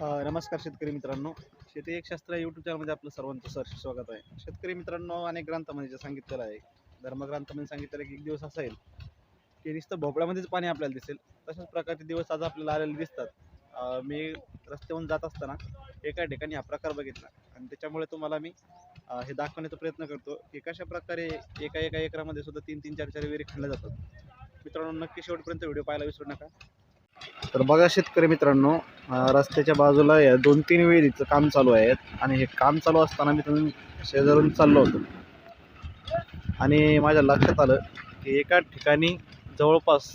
नमस्कार शेतकरी मित्रांनो. शेती एक शास्त्र यूट्यूब चॅनलमध्ये आपलं सर्वांचं सर स्वागत आहे. शेतकरी मित्रांनो अनेक ग्रंथामध्ये जे सांगितलेलं आहे धर्मग्रंथामध्ये सांगितलेलं की एक दिवस असा येईल की नुसतं भोपळ्यामध्येच पाणी आपल्याला दिसेल. तशाच प्रकारचे दिवस आज आपल्याला आलेले दिसतात. मी रस्त्यावरून जात असताना एका ठिकाणी हा प्रकार बघितला. आणि त्याच्यामुळे तुम्हाला मी हे दाखवण्याचा प्रयत्न करतो की कशा प्रकारे एका एका एकरामध्ये सुद्धा तीन तीन चार चार विहिरी खाल्ल्या जातात. मित्रांनो नक्की शेवटपर्यंत व्हिडिओ पाहायला विसरू नका. तर बघा शेतकरी मित्रांनो रस्त्याच्या बाजूला या दोन तीन विहिरीचं काम चालू आहे आणि हे काम चालू असताना मी तुम्ही शेजारून चाललो होतो. आणि माझ्या लक्षात आलं की एका ठिकाणी जवळपास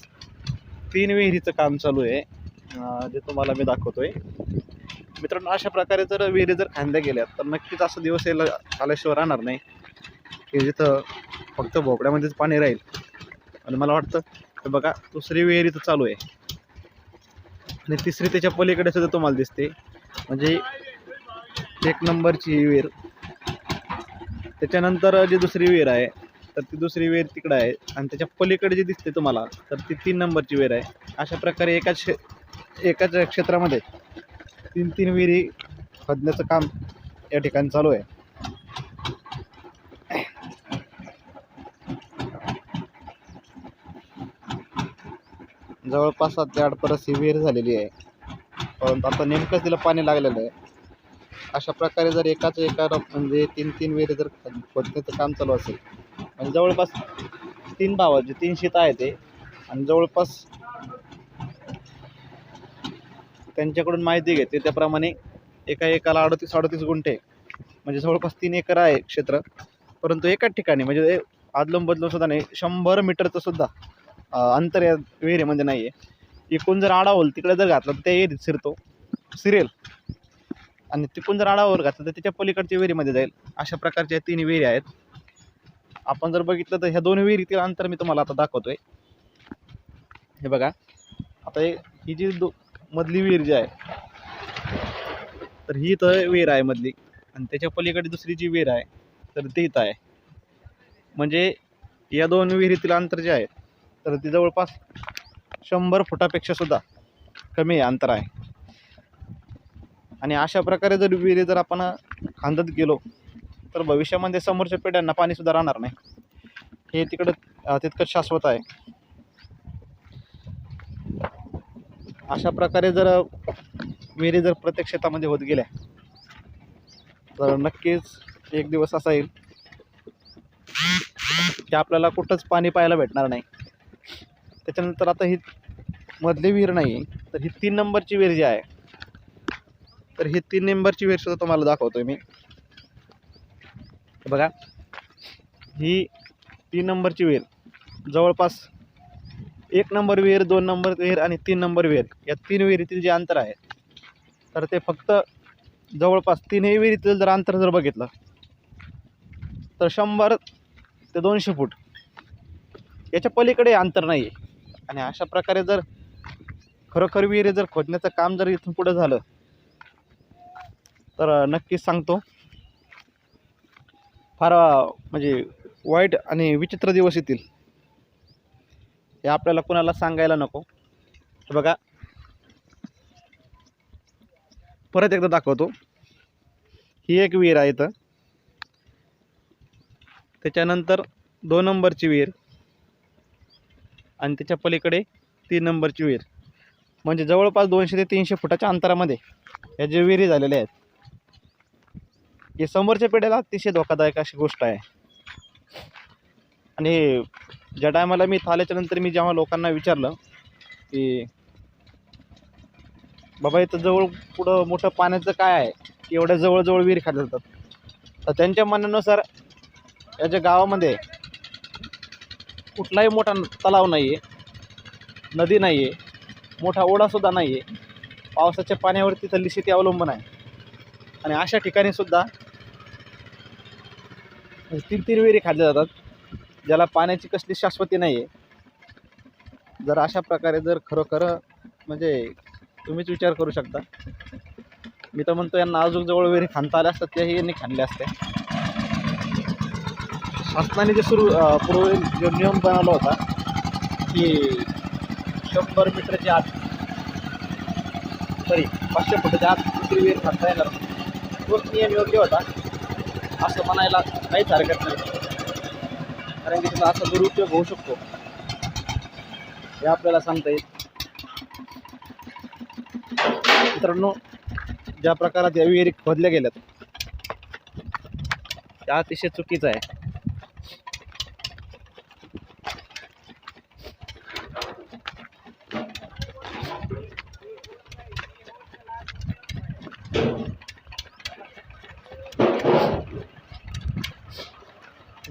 तीन विहिरीचं काम चालू आहे जे तुम्हाला मी दाखवतोय. मित्रांनो अशा प्रकारे जर विहिरी जर खांद्या गेल्या तर नक्कीच असं दिवस यायला आल्याशिवाय राहणार नाही. की जिथं फक्त भोपड्यामध्येच पाणी राहील. आणि मला वाटतं की बघा दुसरी विहिरी तर चालू आहे. आणि तिसरी त्याच्या पलीकडे सुद्धा तुम्हाला दिसते. म्हणजे एक नंबरची ही विहीर. त्याच्यानंतर जी दुसरी विहीर आहे तर ती दुसरी विहीर तिकडं आहे. आणि त्याच्या पलीकडे जी दिसते तुम्हाला तर ती तीन नंबरची विहीर आहे. अशा प्रकारे एकाच क्षे एकाच क्षेत्रामध्ये तीन तीन विहिरी खोदण्याचं काम या ठिकाणी चालू आहे. जवळपास सात ते आठ परत ही विहीर झालेली आहे. परंतु आता नेमकंच तिला पाणी लागलेलं आहे. अशा प्रकारे जर एकाच एका र- म्हणजे तीन तीन विहिरी जर खोदण्याचं काम चालू असेल म्हणजे जवळपास तीन भावाचे तीन शेत आहे ते आणि जवळपास त्यांच्याकडून माहिती घेते त्याप्रमाणे एका एकाला अडतीस अडतीस गुंठे म्हणजे जवळपास तीन एकर आहे क्षेत्र. परंतु एकाच ठिकाणी म्हणजे आदलून बदलून सुद्धा नाही शंभर मीटरचं सुद्धा अंतर या विहिरीमध्ये नाही आहे म्हणजे एकूण जर आडावल तिकडे जर घातलं तर त्या विहिरीत शिरतो. सिरेल आणि तिकून जर आडावर घातलं तर त्याच्या पलीकडच्या विहिरीमध्ये जाईल. अशा प्रकारच्या तीन विहिरी आहेत. आपण जर बघितलं तर ह्या दोन विहिरीतील अंतर मी तुम्हाला आता दाखवतोय. हे बघा. आता ही जी दो मधली विहीर जी आहे तर ही इथं विहीर आहे मधली. आणि त्याच्या पलीकडे दुसरी जी विहीर आहे तर ती इथं आहे. म्हणजे या दोन विहिरीतील अंतर जे आहे तर ती जवळपास शंभर फुटापेक्षा सुद्धा कमी अंतर आहे. आणि अशा प्रकारे जर विहिरी जर आपण खांदत गेलो तर भविष्यामध्ये समोरच्या पिढ्यांना पाणीसुद्धा राहणार नाही. हे तिकडं तितकंच शाश्वत आहे. अशा प्रकारे जर विहिरी जर प्रत्येक शेतामध्ये होत गेल्या तर नक्कीच एक दिवस असा येईल की आपल्याला कुठंच पाणी पाहायला भेटणार नाही. त्याच्यानंतर आता ही मधली विहीर नाही तर ही तीन नंबरची विहीर जी आहे तर ही तीन नंबरची विहीर सुद्धा तुम्हाला दाखवतोय मी. बघा ही तीन नंबरची विहीर जवळपास एक नंबर विहीर दोन नंबर विहीर आणि तीन नंबर विहीर या तीन विहिरीतील जे अंतर आहे तर ते फक्त जवळपास तीनही विहिरीतील जर अंतर जर बघितलं तर शंभर ते दोनशे फूट याच्या पलीकडे अंतर नाही आहे आणि अशा प्रकारे जर खरोखर विहिरी जर खोदण्याचं काम जर इथून पुढं झालं तर नक्कीच सांगतो. फार म्हणजे वाईट आणि विचित्र दिवस येतील. हे आपल्याला कुणाला सांगायला नको. बघा. परत एकदा दाखवतो. ही एक विहीर आहे इथं. त्याच्यानंतर दोन नंबरची विहीर. आणि त्याच्या पलीकडे तीन नंबरची विहीर. म्हणजे जवळपास दोनशे ते तीनशे फुटाच्या अंतरामध्ये या ज्या विहिरी झालेल्या आहेत हे समोरच्या पिढ्याला अतिशय धोकादायक अशी गोष्ट आहे. आणि ज्या टायमाला मी थाल्याच्या नंतर मी जेव्हा लोकांना विचारलं की बाबा इथं जवळ पुढं मोठं पाण्याचं काय आहे? की एवढ्या जवळजवळ विहीर खाली जातात. तर त्यांच्या म्हणण्यानुसार या ज्या गावामध्ये कुठलाही मोठा तलाव नाही आहे. नदी नाही आहे. मोठा ओढासुद्धा नाही आहे. पावसाच्या पाण्यावर तिथली शेती अवलंबून आहे. आणि अशा ठिकाणीसुद्धा तीन तीन विहिरी खाल्ल्या जातात ज्याला पाण्याची कसली शाश्वती नाही आहे. जर अशा प्रकारे जर खरोखर म्हणजे तुम्हीच विचार करू शकता. मी तर म्हणतो यांना अजून जवळ विहिरी खांता आल्या असतात त्याही यांनी खाल्ल्या असत्या. शासनाने जे सुरू पूर्वी जो नियम बनवला होता की शंभर मीटरच्या आत सॉरी पाचशे फुटाच्या आत दुसरी वेळ खांदता येणार तोच नियम योग्य होता असं म्हणायला काहीच हरकत नाही. कारण की तुला असा दुरुपयोग होऊ शकतो. हे आपल्याला सांगता येईल. मित्रांनो ज्या प्रकारात या विहिरी खोदल्या गेल्यात त्या अतिशय चुकीचं आहे.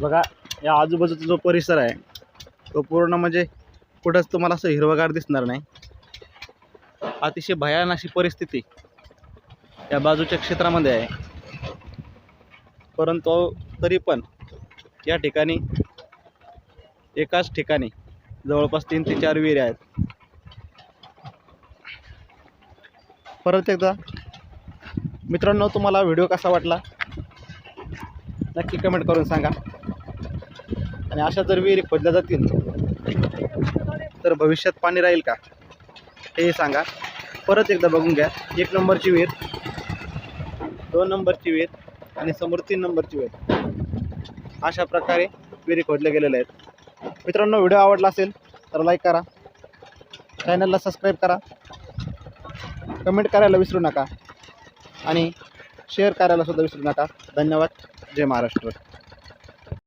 बघा या आजूबाजूचा जो परिसर आहे तो पूर्ण म्हणजे कुठंच तुम्हाला असं हिरवगार दिसणार नाही. अतिशय भयान अशी परिस्थिती या बाजूच्या क्षेत्रामध्ये आहे. परंतु तरी पण या ठिकाणी एकाच ठिकाणी जवळपास तीन ते चार विहिरी आहेत. परत एकदा मित्रांनो तुम्हाला व्हिडिओ कसा वाटला? नक्की कमेंट करून सांगा. आणि अशा जर विहिरी खोदल्या जातील तर भविष्यात पाणी राहील का? हे सांगा. परत एकदा बघून घ्या. एक नंबरची विहीर दोन नंबरची विहीर आणि समोर तीन नंबरची विहीर. अशा प्रकारे विहिरी खोदल्या गेलेल्या आहेत. मित्रांनो व्हिडिओ आवडला असेल तर लाईक करा. चॅनलला सबस्क्राईब करा. कमेंट करायला विसरू नका. आणि शेअर करायला सुद्धा विसरू नका. धन्यवाद. जय महाराष्ट्र.